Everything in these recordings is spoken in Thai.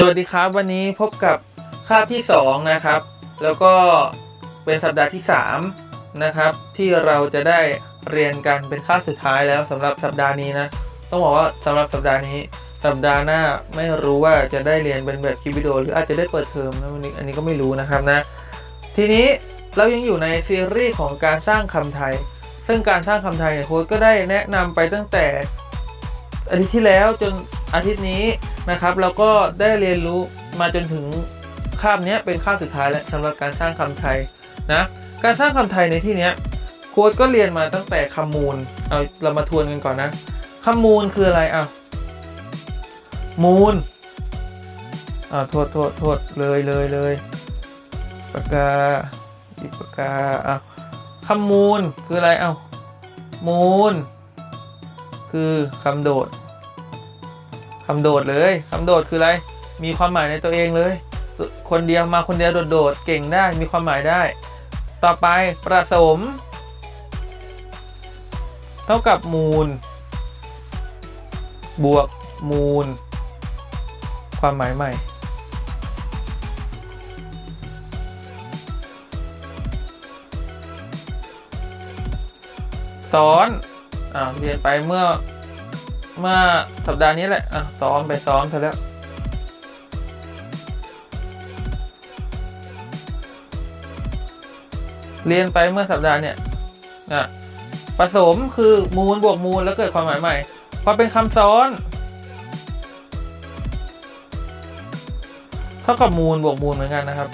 สวัสดีครับวันนี้พบกับคาบที่ 2 นะครับ แล้วก็เป็นสัปดาห์ที่ 3 นะครับ ที่เราจะได้เรียนกันเป็นคาบสุดท้ายแล้วสำหรับสัปดาห์นี้นะ ต้องบอกว่าสำหรับสัปดาห์นี้ สัปดาห์หน้าไม่รู้ว่าจะได้เรียนเป็นแบบคลิปวิดีโอหรืออาจจะได้เปิดเทอมนะวันนี้อันนี้ก็ไม่รู้นะครับนะ ทีนี้เรายังอยู่ในซีรีส์ของการสร้างคำไทย ซึ่งการสร้างคำไทยเนี่ยโค้ดก็ได้แนะนำไปตั้งแต่อาทิตย์ที่แล้วจน อาทิตย์นี้นะครับแล้วก็ได้เรียนรู้มาจนถึงคาบเนี้ยเป็นคาบสุดท้ายแล้วสำหรับการสร้างคำไทยนะการสร้างคำไทยในที่เนี้ยโค้ดก็เรียนมาตั้งแต่คำมูลเอาเรามาทวนกันก่อนนะคำมูลคืออะไรอะมูลอ่าโทษโทษโทษเลยเลยเลยปากกาหยิบปากกาอะคำมูลคืออะไรเอ้ามูล คือคำโดด คำโดดเลยคำโดดคืออะไร มีความหมายในตัวเองเลย คนเดียวมาคนเดียวโดดๆเก่งได้มีความหมายได้ ต่อไปประสม เท่ากับมูล บวกมูล ความหมายใหม่ซ้อนอ่าเรียนไปเมื่อ เมื่อสัปดาห์นี้แหละ อะ ซ้อมไปซ้อมเสร็จแล้ว เรียนไปเมื่อสัปดาห์เนี่ยอะผสมคือมูลบวกมูลแล้วเกิดความหมายใหม่พอเป็นคำซ้อนเท่ากับมูลบวกมูลเหมือนกันนะครับ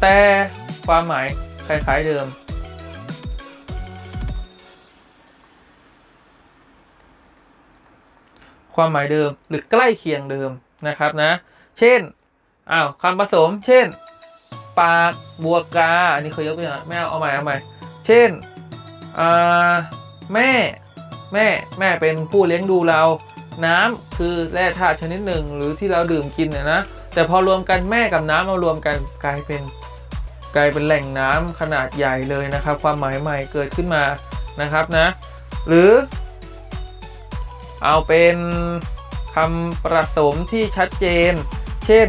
แต่ความหมายคล้ายๆเดิม ความหมายเดิมหรือใกล้เคียงเดิมนะครับนะ เช่นอ้าวคำผสม เช่น ปากบวกกา อันนี้เคยยกตัวอย่างไม่เอาเอาใหม่เอาใหม่ เช่นอ่าแม่แม่แม่เป็นผู้เลี้ยงดูเรา น้ำคือแร่ธาตุชนิดหนึ่งหรือที่เราดื่มกินเนี่ยนะ แต่พอรวมกันแม่กับน้ำมารวมกันกลายเป็นกลายเป็นแหล่งน้ำขนาดใหญ่เลยนะครับ ความหมายใหม่เกิดขึ้นมานะครับนะ หรือ เอาเป็นคำประสมที่ชัดเจน เช่น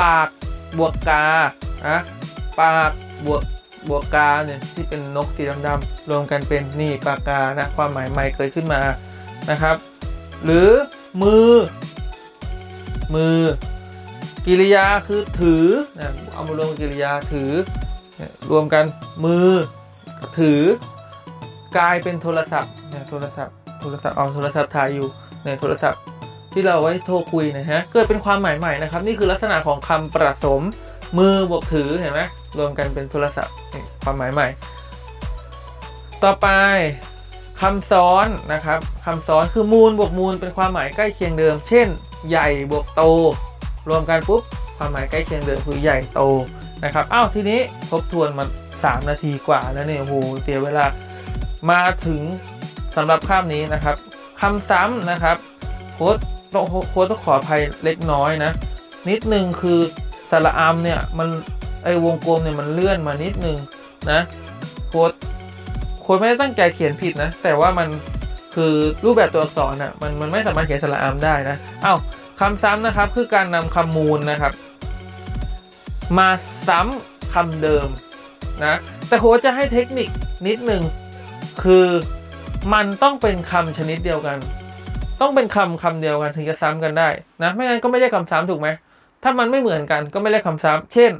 ปากบวกกานะปากบวกบวกกาเนี่ยที่เป็นนกสีดำๆรวมกันเป็นนี่ปากกานะความหมายใหม่เกิดขึ้นมานะครับ หรือมือ มือ กิริยาคือถือนะเอามารวมกิริยาถือ รวมกันมือถือกลายเป็นโทรศัพท์เนี่ยโทรศัพท์ โทรศัพท์เอาโทรศัพท์ถ่ายอยู่ในโทรศัพท์ที่เราไว้โทรคุยนะฮะ เกิดเป็นความหมายใหม่นะครับ นี่คือลักษณะของคำประสม มือบวกถือเห็นไหมรวมกันเป็นโทรศัพท์นี่ความหมายใหม่ ต่อไปคำซ้อนนะครับคำซ้อนคือมูลบวกมูลเป็นความหมายใกล้เคียงเดิม เช่น ใหญ่บวกโต รวมกันปุ๊บความหมายใกล้เคียงเดิมคือใหญ่โตนะครับอ้าวทีนี้ทบทวนมา 3 นาทีกว่าแล้วเนี่ยโอ้โหเสียเวลามาถึง สำหรับภาพนี้นะครับคำซ้ำนะครับโค้ดต้องโค้ดต้องขออภัยเล็กน้อยนะ นิดนึงคือสระอามเนี่ยมันไอวงกลมเนี่ยมันเลื่อนมานิดนึงนะโค้ดโค้ดไม่ได้ตั้งใจเขียนผิดนะ แต่ว่ามันคือรูปแบบตัวอักษรอะมันมันไม่สามารถเขียนสระอามได้นะเอ้าคำซ้ำนะครับคือการนำคำมูลนะครับ มาซ้ำคำเดิมนะแต่โค้ดจะให้เทคนิคนิดนึงคือ มันต้องเป็นคำชนิดเดียวกัน ต้องเป็นคำคำเดียวกันถึงจะซ้ำกันได้นะ ไม่งั้นก็ไม่ได้คำซ้ำถูกไหม ถ้ามันไม่เหมือนกันก็ไม่ได้คำซ้ำเช่น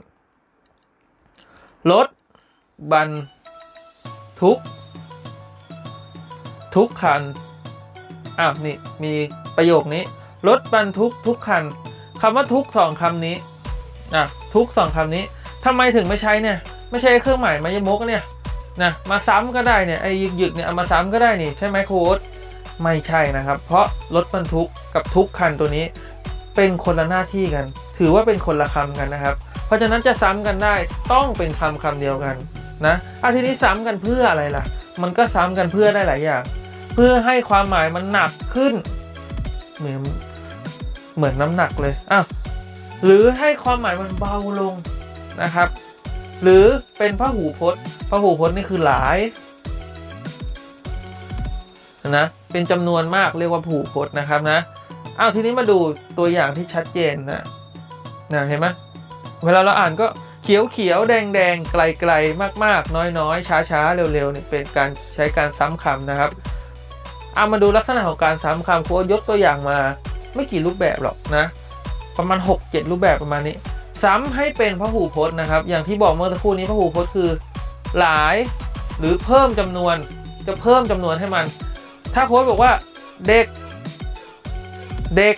รถบรรทุก ทุกคัน อ้าวนี่มีประโยคนี้ รถบรรทุกทุกคันคำว่าทุกสองคำนี้อะทุกสองคำนี้ทำไมถึงไม่ใช้เนี่ย ไม่ใช่เครื่องหมายมายมกเนี่ย นะมาซ้ำก็ได้เนี่ยไอ้ยึกยึกๆเนี่ยเอามาซ้ำก็ได้นี่ใช่ไหมโค้ดไม่ใช่นะครับ เพราะรถบรรทุกกับทุกคันตัวนี้ เป็นคนละหน้าที่กัน ถือว่าเป็นคนละคำกันนะครับ เพราะฉะนั้นจะซ้ำกันได้ต้องเป็นคำคำเดียวกันนะอาทีนี้ซ้ำกันเพื่ออะไรล่ะ มันก็ซ้ำกันเพื่อได้หลายอย่าง เพื่อให้ความหมายมันหนักขึ้น เหมือนเหมือนน้ำหนักเลยอ้าวหรือให้ความหมายมันเบาลงนะครับ หรือเป็นพหูพจน์พหูพจน์นี่คือหลายนะเป็นจำนวนมากเรียกว่าผูพจน์นะครับนะอ้าวทีนี้มาดูตัวอย่างที่ชัดเจนนะนะเห็นไหมเวลาเราอ่านก็เขียวเขียวแดงแดงไกลไกลมากมากน้อยน้อยช้าช้าเร็วเร็วเนี่ยเป็นการใช้การซ้ำคำนะครับเอามาดูลักษณะของการซ้ำคำครูยกตัวอย่างมา ไม่กี่รูปแบบหรอกนะ ประมาณ 6-7 รูปแบบประมาณนี้ ซ้ำให้เป็นพหูพจน์นะครับ อย่างที่บอกเมื่อสักครู่นี้พหูพจน์คือ หลายหรือเพิ่มจำนวนจะเพิ่มจำนวนให้มัน ถ้าโค้ดบอกว่าเด็ก เด็ก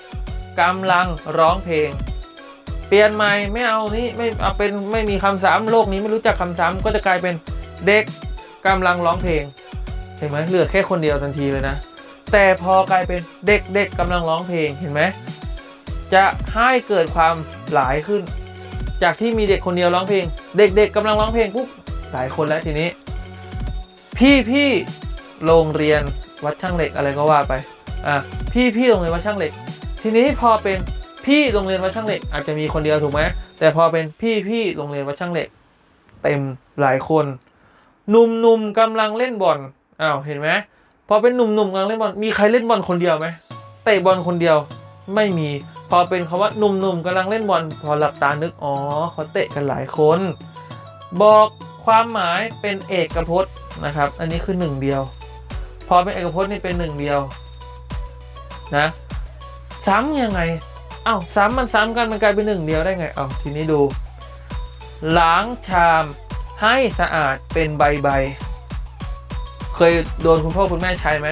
กำลังร้องเพลง เปลี่ยนใหม่ไม่เอานี่ไม่เอาเป็นไม่มีคำซ้ำโลกนี้ไม่รู้จักคำซ้ำก็จะกลายเป็นเด็กกำลังร้องเพลงเห็นไหมเหลือแค่คนเดียวทันทีเลยนะ แต่พอกลายเป็นเด็กเด็กกำลังร้องเพลงเห็นไหมจะให้เกิดความหลายขึ้น จากที่มีเด็กคนเดียวร้องเพลง เด็กๆกำลังร้องเพลงปุ๊บหลายคนแล้วทีนี้ พี่พี่โรงเรียนวัดช่างเหล็กอะไรก็ว่าไปอะพี่พี่โรงเรียนวัดช่างเหล็ก ทีนี้พอเป็นพี่โรงเรียนวัดช่างเหล็ก อาจจะมีคนเดียวถูกไหมแต่พอเป็นพี่พี่โรงเรียนวัดช่างเหล็ก เต็มหลายคนหนุ่มๆกำลังเล่นบอลอ้าวเห็นไหมพอเป็นหนุ่มๆกำลังเล่นบอลมีใครเล่นบอลคนเดียวไหมเตะบอลคนเดียวไม่มี อเป็นคำว่าหนุ่มๆกำลังเล่นบอลพอหลับตานึกอ๋อเขาเตะกันหลายคน บอกความหมายเป็นเอกพจน์นะครับ อันนี้คือหนึ่งเดียว พอเป็นเอกพจน์นี่เป็นหนึ่งเดียวนะซ้ำยังไงเอ้าซ้ำมันซ้ำกันมันกลายเป็นหนึ่งเดียวได้ไงเอ้าทีนี้ดู ล้างชามให้สะอาดเป็นใบใบเคยโดนคุณพ่อคุณแม่ใช้ไหม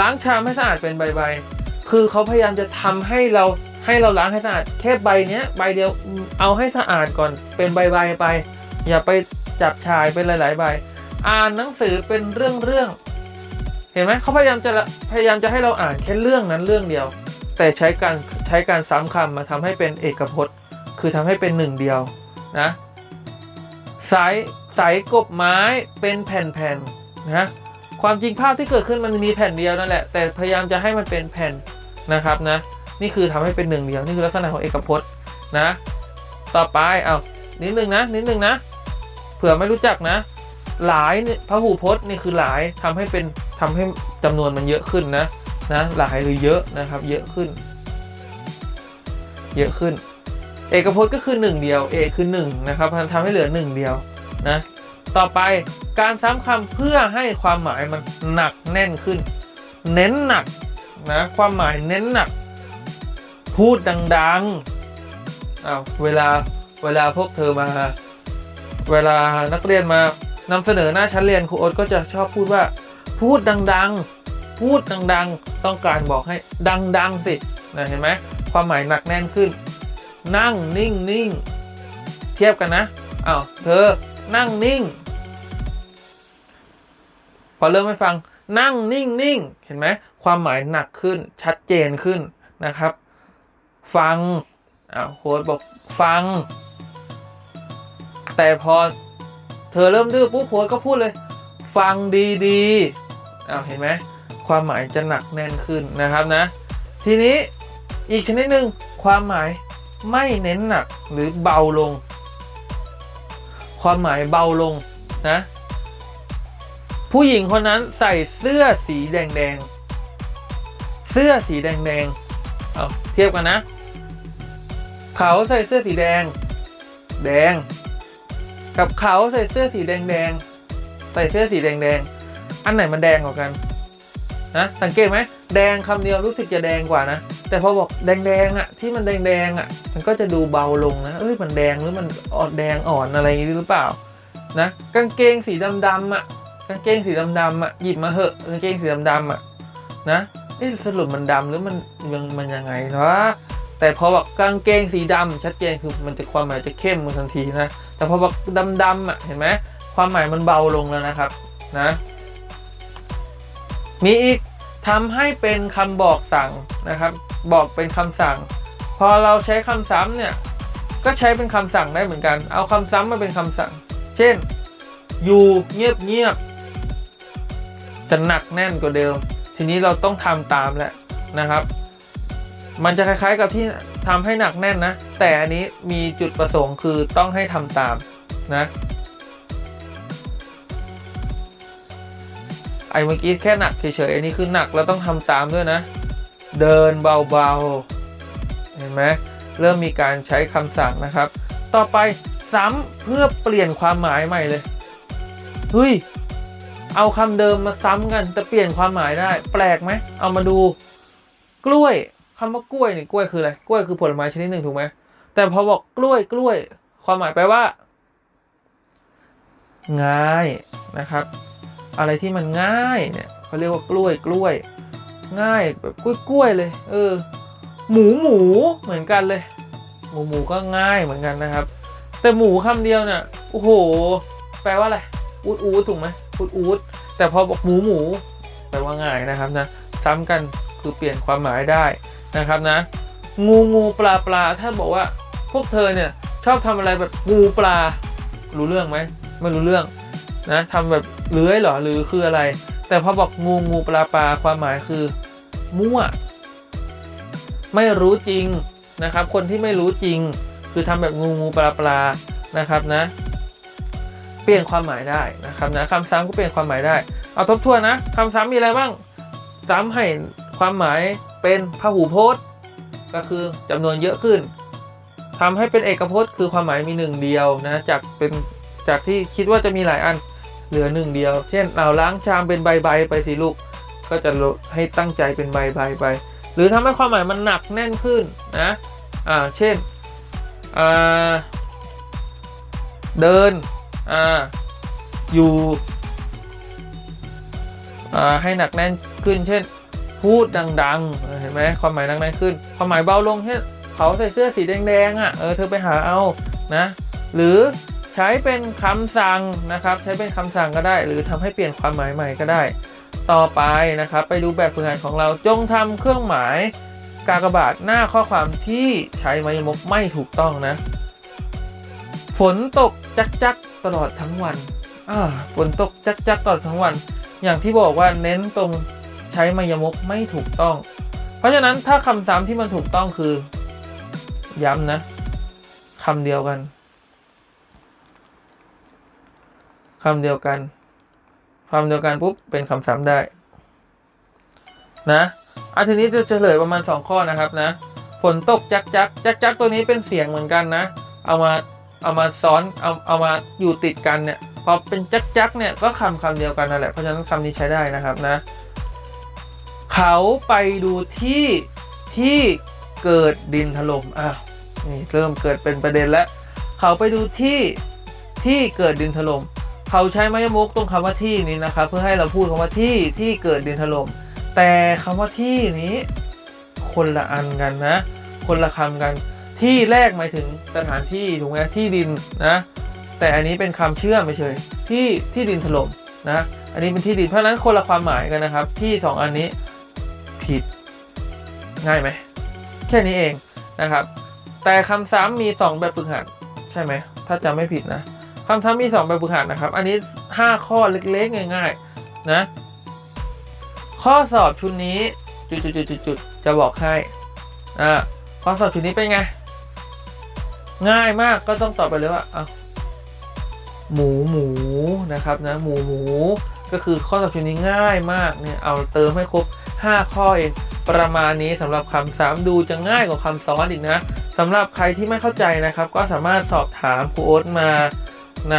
ล้างชามให้สะอาดเป็นใบใบ คือเขาพยายามจะทำให้เราให้เราล้างให้สะอาดแค่ใบเนี้ยใบเดียวเอาให้สะอาดก่อนเป็นใบใบๆไป อย่าไปจับชายเป็นหลาย ๆ ใบ อ่านหนังสือเป็นเรื่องเรื่องๆเห็นไหมเขาพยายามจะพยายามจะให้เราอ่านแค่เรื่องนั้นเรื่องเดียว แต่ใช้การใช้การซ้ำคำมาทำให้เป็นเอกพจน์ คือทำให้เป็นหนึ่งเดียวนะสายสายกบไม้เป็นแผ่นๆนะความจริงภาพที่เกิดขึ้นมันมีแผ่นเดียวนั่นแหละ แต่พยายามจะให้มันเป็นแผ่น นะครับนะ นี่คือทำให้เป็นหนึ่งเดียว นี่คือลักษณะของเอกพจน์นะ ต่อไปเอานิดนึงนะ นิดนึงนะ เผื่อไม่รู้จักนะ หลายนี่ยพหูพจน์นี่คือหลายทำให้เป็นทำให้จำนวนมันเยอะขึ้นนะนะหลายหรือเยอะนะครับ เยอะขึ้น เยอะขึ้น เอกพจน์ก็คือหนึ่งเดียวเอกคือหนึ่งนะครับทำให้เหลือหนึ่งเดียวนะต่อไปการซ้ำคำเพื่อให้ความหมายมันหนักแน่นขึ้น เน้นหนัก นะความหมายเน้นหนัก พูดดังๆอาเวลาเวลาพวกเธอมา เวลานักเรียนมานำเสนอหน้าชั้นเรียนครูโอ๊ตก็จะชอบพูดว่า พูดดังๆ พูดดังๆ ต้องการบอกให้ดังๆสินะเห็นไหมความหมายหนักแน่นขึ้น นั่งนิ่งนิ่งเทียบกันนะอ้าวเธอนั่งนิ่ง พอเริ่มไม่ฟังนั่งนิ่งนิ่งเห็นไหม ความหมายหนักขึ้นชัดเจนขึ้นนะครับ ฟังอ้าวโค้ดบอกฟัง แต่พอเธอเริ่มดื้อปุ๊บโค้ดก็พูดเลย ฟังดีๆอ้าวเห็นไหมความหมายจะหนักแน่นขึ้นนะครับนะ ทีนี้อีกชนิดหนึ่งความหมายไม่เน้นหนักหรือเบาลง ความหมายเบาลงนะ ผู้หญิงคนนั้นใส่เสื้อสีแดงๆ เสื้อสีแดงๆเอาเทียบกันนะ เขาใส่เสื้อสีแดง แดง กับเขาใส่เสื้อสีแดงแดงใส่เสื้อสีแดงแดงอันไหนมันแดงกว่ากันนะสังเกตไหมแดงคำเดียวรู้สึกจะแดงกว่านะ แต่พอบอกแดงๆอะ ที่มันแดงๆอะ มันก็จะดูเบาลงนะเอ้ยมันแดงหรือมันอ่อนแดงอ่อนอะไรอย่างนี้หรือเปล่านะกางเกงสีดำๆอะกางเกงสีดำๆอะหยิบมาเหอะกางเกงสีดำๆอะนะ เอ๊ะสรุปมันดำหรือมันมันมันยังไงเนาะแต่พอบอกกางเกงสีดำชัดเจนคือมันจะความหมายจะเข้มมาทันทีนะ แต่พอบอกดำๆอะเห็นไหมความหมายมันเบาลงแล้วนะครับนะ มีอีกทำให้เป็นคำบอกสั่งนะครับ บอกเป็นคำสั่ง พอเราใช้คำซ้ำเนี่ยก็ใช้เป็นคำสั่งได้เหมือนกัน เอาคำซ้ำมาเป็นคำสั่ง เช่น อยู่เงียบเงียบจะหนักแน่นกว่าเดิม ทีนี้เราต้องทำตามแหละนะครับ มันจะคล้ายๆกับที่ทำให้หนักแน่นนะ แต่อันนี้มีจุดประสงค์คือต้องให้ทำตามนะไอ้เมื่อกี้แค่หนักเฉยๆอันนี้คือหนักแล้วต้องทำตามด้วยนะ เดินเบาๆ เห็นไหมเริ่มมีการใช้คำสั่งนะครับ ต่อไปซ้ำเพื่อเปลี่ยนความหมายใหม่เลยเฮ้ย เอาคำเดิมมาซ้ำกัน แต่เปลี่ยนความหมายได้ แปลกไหม เอามาดู กล้วยคำว่ากล้วยเนี่ยกล้วยคืออะไรกล้วยคือผลไม้ชนิดหนึ่งถูกไหมแต่พอบอกกล้วยกล้วย ความหมายแปลว่า ง่ายนะครับ อะไรที่มันง่ายเนี่ยเขาเรียกว่ากล้วยกล้วย ง่ายแบบกล้วยกล้วยเลย เออ หมูหมูเหมือนกันเลย หมูหมูก็ง่ายเหมือนกันนะครับ แต่หมูคำเดียวเนี่ยโอ้โห แปลว่าอะไรอูดอูดถูกไหม อูดอูดแต่พอบอกหมูหมูแปลว่าง่ายนะครับนะซ้ำกันคือเปลี่ยนความหมายได้นะครับนะ งูงูปลาปลาถ้าบอกว่าพวกเธอเนี่ยชอบทำอะไรแบบงูปลา รู้เรื่องไหมไม่รู้เรื่องนะทำแบบเลื้อยหรอหรือคืออะไร แต่พอบอกงูงูปลาปลาความหมายคือ มั่ว ไม่รู้จริงนะครับ คนที่ไม่รู้จริง คือทำแบบงูงูปลาปลานะครับนะ เปลี่ยนความหมายได้นะครับนะคำซ้ำก็เปลี่ยนความหมายได้ เอาทบทวนนะคำซ้ำมีอะไรบ้างซ้ำให้ความหมายเป็นพหูพจน์ ก็คือจำนวนเยอะขึ้นทำให้เป็นเอกพจน์ คือความหมายมีหนึ่งเดียวนะจากเป็นจากที่คิดว่าจะมีหลายอันเหลือหนึ่งเดียว เช่นเราล้างชามเป็นใบใบไปสิลูกก็จะลดให้ตั้งใจเป็นใบใบไป หรือทำให้ความหมายมันหนักแน่นขึ้นนะอ่าเช่นอ่าเดิน อ่าอยู่อ่าให้หนักแน่นขึ้น เช่น พูดดังๆเห็นไหมความหมายหนักแน่นขึ้น ความหมายเบาลงเช่นเขาใส่เสื้อสีแดงๆอะเออเธอไปหาเอานะหรือใช้เป็นคำสั่งนะครับ ใช้เป็นคำสั่งก็ได้ หรือทำให้เปลี่ยนความหมายใหม่ก็ได้ ต่อไปนะครับ ไปดูแบบฝึกหัดของเราจงทำเครื่องหมายกากบาทหน้าข้อความที่ใช้ไมายมกไม่ถูกต้องนะ ฝนตกจักจัก ตลอดทั้งวันอ่าฝนตกจักจักๆตลอดทั้งวัน อย่างที่บอกว่าเน้นตรงใช้ไมายมกไม่ถูกต้อง เพราะฉะนั้นถ้าคำซ้ำที่มันถูกต้องคือ ย้ำนะคำเดียวกันคำเดียวกันคำเดียวกันปุ๊บเป็นคำซ้ำได้ นะอาทีนี้จะเฉลยประมาณ 2 ข้อนะครับนะ ฝนตกจักจักจักจักตัวนี้เป็นเสียงเหมือนกันนะ เอามา เอามาซ้อนเอาเอามาอยู่ติดกันเนี่ยพอเป็นจักจักเนี่ยก็คำคำเดียวกันนั่นแหละเพราะฉะนั้นคำนี้ใช้ได้นะครับนะ เขาไปดูที่ที่เกิดดินถล่มอ้าวนี่เริ่มเกิดเป็นประเด็นแล้ว เขาไปดูที่ที่เกิดดินถล่มเขาใช้ไม้มุกตรงคำว่าที่นี้นะครับ เพื่อให้เราพูดคำว่าที่ที่เกิดดินถล่มแต่คำว่าที่นี้ คนละอันกันนะ คนละคำกัน ที่แรกหมายถึงสถานที่ถูกไหมที่ดินนะแต่อันนี้เป็นคำเชื่อมไม่เฉยที่ที่ดินถล่มนะอันนี้เป็นที่ดินเพราะนั้นคนละความหมายกันนะครับ ที่สองอันนี้ผิดง่ายไหมแค่นี้เองนะครับ แต่คำซ้ำมีสองแบบฝึกหัดใช่ไหมถ้าจำไม่ผิดนะคำซ้ำมีสองแบบฝึกหัดนะครับ อันนี้ห้าข้อเล็กๆ ง่าย ๆ นะ ข้อสอบชุดนี้จุดๆๆๆจะบอกให้อ่าข้อสอบชุดนี้เป็นไง ง่ายมากก็ต้องตอบไปเลยว่าอะหมูหมูนะครับนะหมูหมูก็คือข้อสอบชุดนี้ง่ายมากเนี่ยเอาเติมให้ครบ 5 ข้อเองประมาณนี้สำหรับคำซ้ำดูจะง่ายกว่าคำซ้อนอีกนะสำหรับใครที่ไม่เข้าใจนะครับ ก็สามารถสอบถามครูโอ๊ตมาใน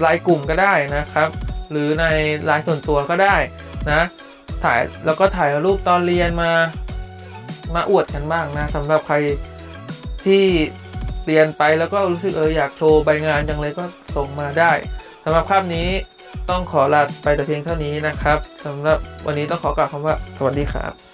ไลน์กลุ่มก็ได้นะครับ หรือในไลน์ส่วนตัวก็ได้นะถ่ายแล้วก็ถ่ายรูปตอนเรียนมามาอวดกันบ้างนะสำหรับใคร ที่เรียนไปแล้วก็รู้สึกเอออยากโชว์ใบงานจังเลยก็ส่งมาได้สำหรับภาพนี้ต้องขอลาไปแต่เพียงเท่านี้นะครับสำหรับวันนี้ต้องขอกล่าวคำว่าสวัสดีครับ